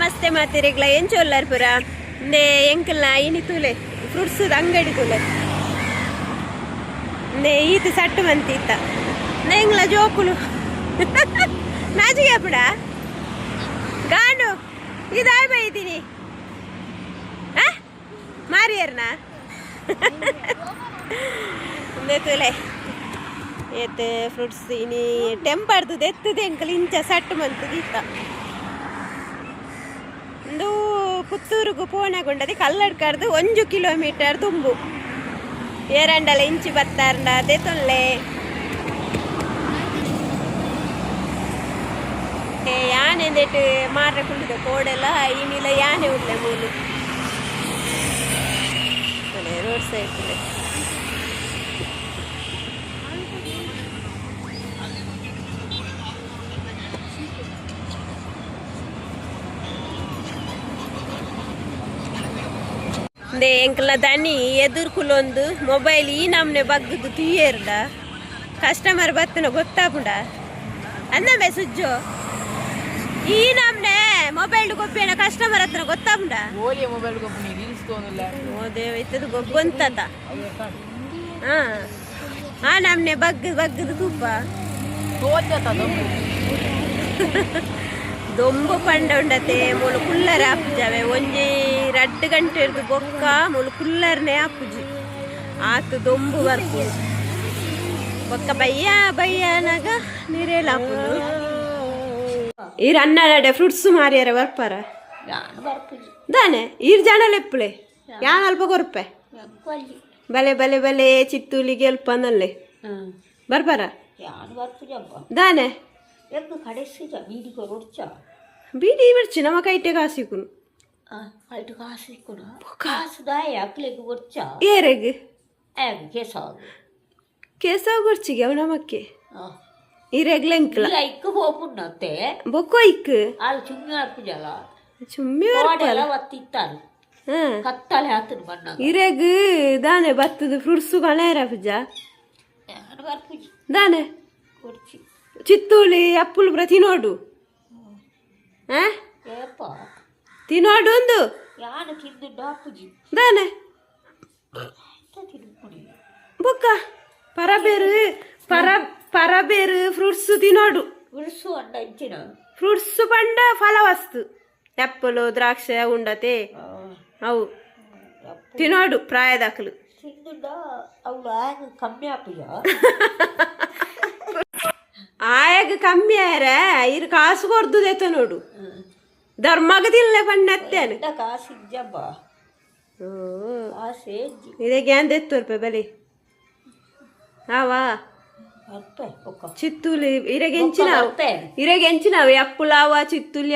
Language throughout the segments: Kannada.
ನಮಸ್ತೆ ಮಾತಿರಿಗ್ಲ, ಏನ್ ಚೋಲ್ಲಾರ್ಪುರ? ನೇ ಇಂದೆ ಎಂಕಲ್ನ, ಇನಿ ತೂಲೆ ಫ್ರೂಟ್ಸ್ ಅಂಗಡಿ ತೂಲೆ. ನೇ ಈತ ಸಟ್ಟು ಮಂತಿತ್ತ ನೇಂಗ್ಲ ಜೋಕುಲು. ನಾಜಿಗೆ ಬಿಡ ಗಾಂಡು ಇದಾಯ್ ಹಾ ಮಾರಿಯರ್ನ? ಇಂದೆ ತೂಲೆ. ಏತೆ, ಫ್ರೂಟ್ಸ್, ಇನಿ ಟೆಂಪರ್ದು ಎತ್ತದೆ ಎಂಕಲ್, ಇಂಚ ಸಟ್ಟು ಮಂತದ ಉಂದು ಪುತ್ತೂರುಗು ಪೋನಗುಂಡದಿ ಕಲ್ಲಡ್ಕರ್ದು ಒಂಜು ಕಿಲೋಮೀಟರ್ ತುಂಬು ಏರಂಡಲ ಇಂಚಿ ಬತ್ತಾರಂಡ ಅದೇ ತೊಲ್ಲೆ ಯಾನೆ ಎಂದೇಟು ಮಾರ್ರೆ ಕುಂಡಿದೆ ಕೋಡೆಲ್ಲ ಇನ್ನಿಲ್ಲ ಯಾನೆ ಉಡ್ಲೆ ಮೂಲು ರೋಡ್ ಸೈಡ್ ದೇ ಎಂಕಲ್ನ ದನಿ ಎದುರ್ಕುಲೊಂದು ಮೊಬೈಲ್ ಈ ನಮ್ನೆ ಬಗ್ಗದು ತೀಯರ್ದ ಕಸ್ಟಮರ್ ಬತ್ತನ ಗೊತ್ತಾಪುಂಡ? ಅಂದಮೆ ಸುಜ್ಜು. ಈ ನಮ್ನೆ ಮೊಬೈಲ್ ಗೊಪ್ಪೇನ ಕಸ್ಟಮರ್ ಹತ್ರ ಗೊತ್ತಾಪುಂಡ? ಓಲಿ ಮೊಬೈಲ್ ರೀಲ್ಸ್ ತೋನಿಲ್ಲ ಇತ್ತದು ಹಾ. ಆ ನಮ್ನೆ ಬಗ್ಗ ಬಗ್ಗದು ತುಪ್ಪ. ದೊಂಬು ಪಂಡ ಉಂಡತೆ ಮೂಲು ಕುಲ್ಲರ್ ಆಪುಜಾವೆ ಒಂಜಿ ರಡ್ಡು ಗಂಟೆ ಇರ್ದು ಬೊಕ್ಕ ಮೂಲು ಕುಲ್ಲರ್ನೆ ಆಪುಜಿ ಆತು ದೊಂಬು ಬರ್ಪು ಬೊಕ್ಕ ಬಯ್ಯ ಬಯ್ಯನಾಗ ನೀರೇಲ ಆಪುದು ಈ ರನ್ನಡೆ ಫ್ರೂಟ್ಸ್ ಮಾರಿಯಾರ ಬರ್ಪಾರ ದಾನೆ ಈರ್ ಜನ ಲೆಪ್ಪಳೆ ಯಾನ್. ಅಲ್ಪ ಕೊರ್ಪೆ? ಬಲೆ ಬಲೆ ಬಲೆ ಚಿತ್ತೂಲಿಗೆ ಅಲ್ಪ ನಲ್ಲೆ. ದಾನೆ ಎದ್ದು ಕಡೆಸಿದ ಬೀದಿಗೆ ರೊಡ್ಚ ಬೀಡಿ ಬಿಡ್ಚಿ ನಮ್ಮ ಕೈಟೆ ಕಾಸಿಕುನು ಐಟು ಕಾಸು ಇಕ್ಕುನ ಕಾಸು ದಾಯ ಅಕ್ಲಿಗೆ ಒಡ್ಚ ಏರೆಗ್ ಆಗ ಕೇಸಾಗು ಕೇಸವ ಗುರ್ಚಿಗೆ ಅವ ನಮಕ್ಕೆ ಈ ರೆಗ್ಲೆಂಕ್ಲ ಈಗ ಇಕ್ಕ ಹೋಪುಣ್ಣತ್ತೆ ಬೊಕ್ಕೋ ಇಕ್ ಅಲ್ಲಿ ಚುಮ್ಮಿ ಅರ್ಪುಜಲ್ಲ ಚುಮ್ಮಿ ಗೋಡೆಲ್ಲ ಒತ್ತಿತ್ತಾರು ಹಾ ಕತ್ತಲೆ ಹಾತನ ಬಣ್ಣ ಇರೆಗ್ ದಾನೆ ಬತ್ತದ ಫ್ರೂಟ್ಸು ಕಣೇರ ಪೂಜ ನಾನು ಬರ್ಪುಜಿ ದಾನೆ ಕೊಡ್ಚಿ ಚಿತ್ತೂಳಿ ಅಪ್ಪುಲು ಬ್ರ ತಿನ್ನೋಡು ಹಾ ಏಪ್ಪ ತಿನ್ನೋಡು ಒಂದು ಯಾನು ತಿಂದು ಡಾಪುಜಿ ದಾನೆ ಎಂತ ತಿನ್ನುಡಿ ಬೊಕ್ಕ ಪರಬೇರು ಪರ ಪರಬೇರು ಫ್ರೂಟ್ಸ್ ತಿನ್ನೋಡು ಉಳಿಸು ಅಂಡ ಇಂಚಿನ ಫ್ರೂಟ್ಸ್ ಪಂಡ ಫಲವಸ್ತು ಆ್ಯಪಲು ದ್ರಾಕ್ಷೆ ಉಂಡತೆ ಅವು ತಿನ್ನೋಡು ಪ್ರಾಯದಾಕಲು ತಿಂದುಂಡ ಅವಳು ಆಗ ಕಮ್ಮಿ ಆಪುಜ ಆಯಾಗ ಕಮ್ಮಿ ಆಯ್ರ ಇರ್ ಕಾಸು ಕೊರ್ದುದೈತ ನೋಡು. ಧರ್ಮಗ ತಿನ್ಲೆ ಪಣ್ಣತ್ತೇನು? ಕಾಸು ಏಜ್ಜಿ ಇದಕ್ಕೆ ಏನ್ ಎತ್ತು ರೂಪಾಯಿ ಬೆಲೆ. ಚಿತ್ತೂಲಿ ಇರೆಗೆ ಹೆಂಚಿನಾವು ಅರ್ಪೆ ಇರೆಗೆ ಹೆಂಚಿನಾವು ಎಪ್ಪುಲಾವ ಚಿತ್ತೂಲಿ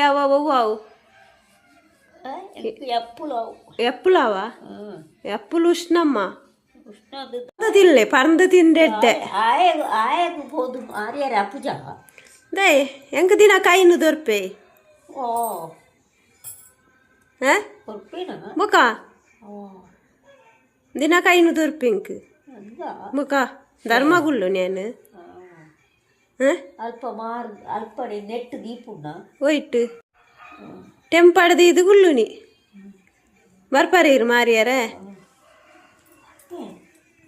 ಅವ ಅವು ಅವು ಎಪ್ಪುಲಾವು ಎಪ್ಪುಲಾವ ಹ್ಮ್ ಎಪ್ಪುಲು ಉಷ್ಣಮ್ಮ ಉಷ್ಣದು ತಿನ್ಲೆ ಪರಂದು ತಿಂದೆಡ್ಡೆ ಆಯಗ ಆಯಗ ಹೋದು ಆರ್ಯಾರ ಅಪ್ಪುಜ ದೇ ಹೆಂಗ ದಿನ ಕೈನು ದೊರ್ಪೆ ಓ ಹಾ ಕೊರ್ಪೇನ ಮುಖ ಓ ದಿನ ಕೈನು ದೊರ್ಪೆಂಕ್ ಹಂಗ ಮುಖ ಧರ್ಮಗುಳ್ಳು ನೇನು ಹಾ ಅಲ್ಪ ಮಾರ್ ಅಲ್ಪಡೆ ನೆಟ್ ದೀಪುಣ್ಣ ಹೋಯ್ತು ಟೆಂಪಡ್ದು ಇದು ಗುಳ್ಳುನಿ ಬರ್ಪಾರ ಇರು ಮಾರಿಯಾರ